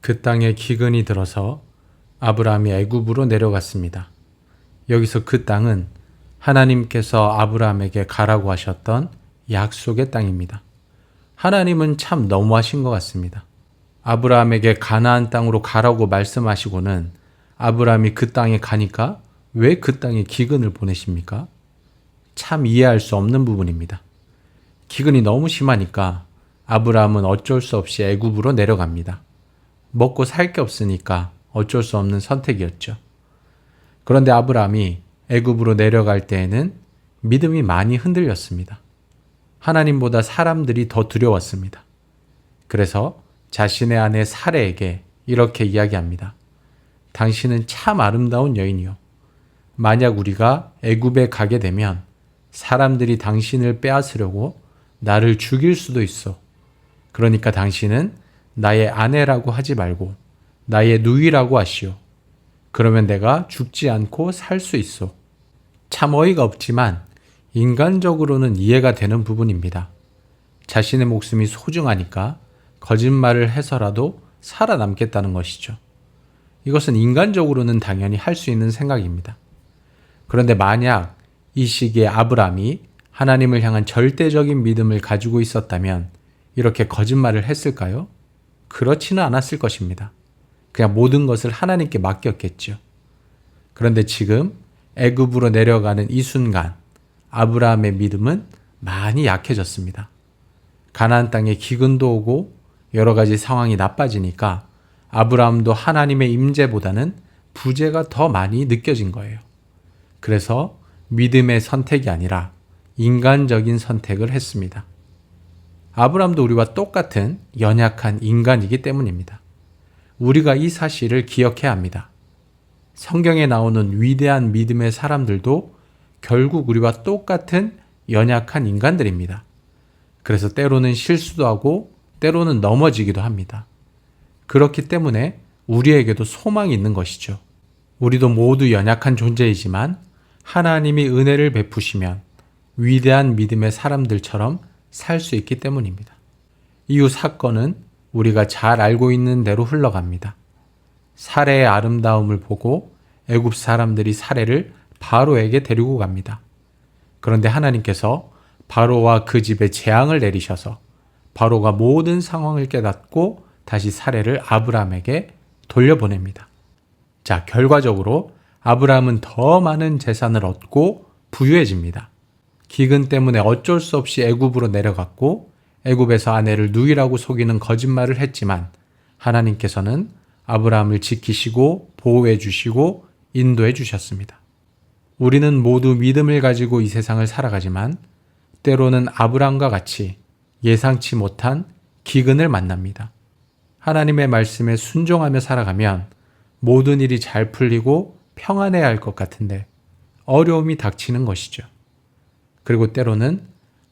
그 땅에 기근이 들어서 아브라함이 애굽으로 내려갔습니다. 여기서 그 땅은 하나님께서 아브라함에게 가라고 하셨던 약속의 땅입니다. 하나님은 참 너무하신 것 같습니다. 아브라함에게 가나안 땅으로 가라고 말씀하시고는 아브라함이 그 땅에 가니까 왜 그 땅에 기근을 보내십니까? 참 이해할 수 없는 부분입니다. 기근이 너무 심하니까 아브라함은 어쩔 수 없이 애굽으로 내려갑니다. 먹고 살 게 없으니까 어쩔 수 없는 선택이었죠. 그런데 아브라함이 애굽으로 내려갈 때에는 믿음이 많이 흔들렸습니다. 하나님보다 사람들이 더 두려웠습니다. 그래서 자신의 아내 사레에게 이렇게 이야기합니다. 당신은 참 아름다운 여인이요. 만약 우리가 애굽에 가게 되면 사람들이 당신을 빼앗으려고 나를 죽일 수도 있어. 그러니까 당신은 나의 아내라고 하지 말고 나의 누이라고 하시오. 그러면 내가 죽지 않고 살 수 있어. 참 어이가 없지만 인간적으로는 이해가 되는 부분입니다. 자신의 목숨이 소중하니까 거짓말을 해서라도 살아남겠다는 것이죠. 이것은 인간적으로는 당연히 할 수 있는 생각입니다. 그런데 만약 이 시기에 아브람이 하나님을 향한 절대적인 믿음을 가지고 있었다면 이렇게 거짓말을 했을까요? 그렇지는 않았을 것입니다. 그냥 모든 것을 하나님께 맡겼겠죠. 그런데 지금 애굽으로 내려가는 이 순간 아브라함의 믿음은 많이 약해졌습니다. 가나안 땅에 기근도 오고 여러 가지 상황이 나빠지니까 아브라함도 하나님의 임재보다는 부재가 더 많이 느껴진 거예요. 그래서 믿음의 선택이 아니라 인간적인 선택을 했습니다. 아브라함도 우리와 똑같은 연약한 인간이기 때문입니다. 우리가 이 사실을 기억해야 합니다. 성경에 나오는 위대한 믿음의 사람들도 결국 우리와 똑같은 연약한 인간들입니다. 그래서 때로는 실수도 하고 때로는 넘어지기도 합니다. 그렇기 때문에 우리에게도 소망이 있는 것이죠. 우리도 모두 연약한 존재이지만 하나님이 은혜를 베푸시면 위대한 믿음의 사람들처럼 살 수 있기 때문입니다. 이후 사건은 우리가 잘 알고 있는 대로 흘러갑니다. 사례의 아름다움을 보고 애굽 사람들이 사례를 바로에게 데리고 갑니다. 그런데 하나님께서 바로와 그 집에 재앙을 내리셔서 바로가 모든 상황을 깨닫고 다시 사례를 아브라함에게 돌려보냅니다. 자, 결과적으로 아브라함은 더 많은 재산을 얻고 부유해집니다. 기근 때문에 어쩔 수 없이 애굽으로 내려갔고 애굽에서 아내를 누이라고 속이는 거짓말을 했지만 하나님께서는 아브라함을 지키시고 보호해 주시고 인도해 주셨습니다. 우리는 모두 믿음을 가지고 이 세상을 살아가지만 때로는 아브라함과 같이 예상치 못한 기근을 만납니다. 하나님의 말씀에 순종하며 살아가면 모든 일이 잘 풀리고 평안해야 할 것 같은데 어려움이 닥치는 것이죠. 그리고 때로는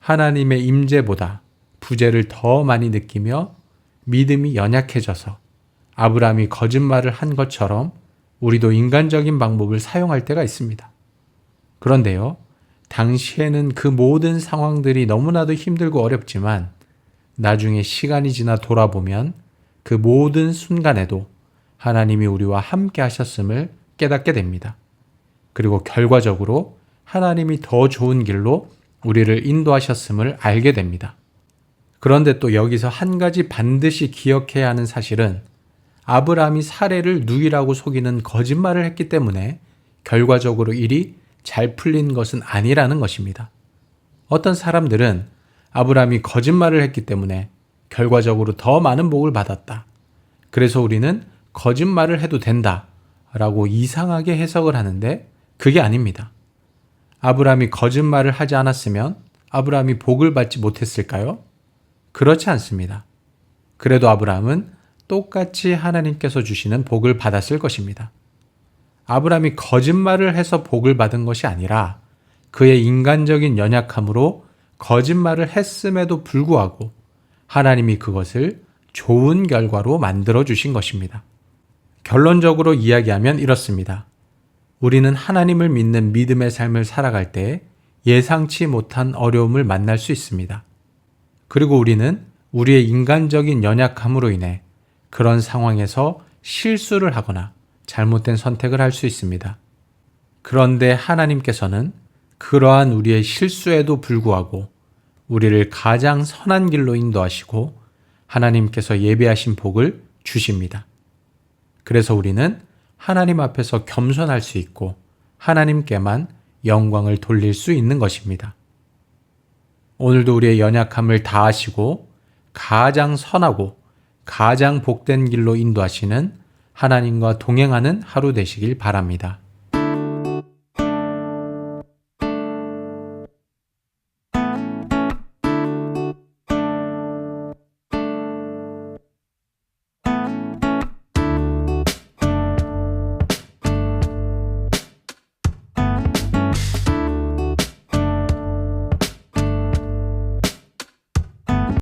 하나님의 임재보다 부재를 더 많이 느끼며 믿음이 연약해져서 아브라함이 거짓말을 한 것처럼 우리도 인간적인 방법을 사용할 때가 있습니다. 그런데요, 당시에는 그 모든 상황들이 너무나도 힘들고 어렵지만 나중에 시간이 지나 돌아보면 그 모든 순간에도 하나님이 우리와 함께 하셨음을 깨닫게 됩니다. 그리고 결과적으로 하나님이 더 좋은 길로 우리를 인도하셨음을 알게 됩니다. 그런데 또 여기서 한 가지 반드시 기억해야 하는 사실은 아브라함이 사례를 누이라고 속이는 거짓말을 했기 때문에 결과적으로 일이 잘 풀린 것은 아니라는 것입니다. 어떤 사람들은 아브라함이 거짓말을 했기 때문에 결과적으로 더 많은 복을 받았다. 그래서 우리는 거짓말을 해도 된다. 라고 이상하게 해석을 하는데 그게 아닙니다. 아브라함이 거짓말을 하지 않았으면 아브라함이 복을 받지 못했을까요? 그렇지 않습니다. 그래도 아브라함은 똑같이 하나님께서 주시는 복을 받았을 것입니다. 아브라함이 거짓말을 해서 복을 받은 것이 아니라 그의 인간적인 연약함으로 거짓말을 했음에도 불구하고 하나님이 그것을 좋은 결과로 만들어 주신 것입니다. 결론적으로 이야기하면 이렇습니다. 우리는 하나님을 믿는 믿음의 삶을 살아갈 때 예상치 못한 어려움을 만날 수 있습니다. 그리고 우리는 우리의 인간적인 연약함으로 인해 그런 상황에서 실수를 하거나 잘못된 선택을 할 수 있습니다. 그런데 하나님께서는 그러한 우리의 실수에도 불구하고 우리를 가장 선한 길로 인도하시고 하나님께서 예배하신 복을 주십니다. 그래서 우리는 하나님 앞에서 겸손할 수 있고 하나님께만 영광을 돌릴 수 있는 것입니다. 오늘도 우리의 연약함을 다하시고 가장 선하고 가장 복된 길로 인도하시는 하나님과 동행하는 하루 되시길 바랍니다.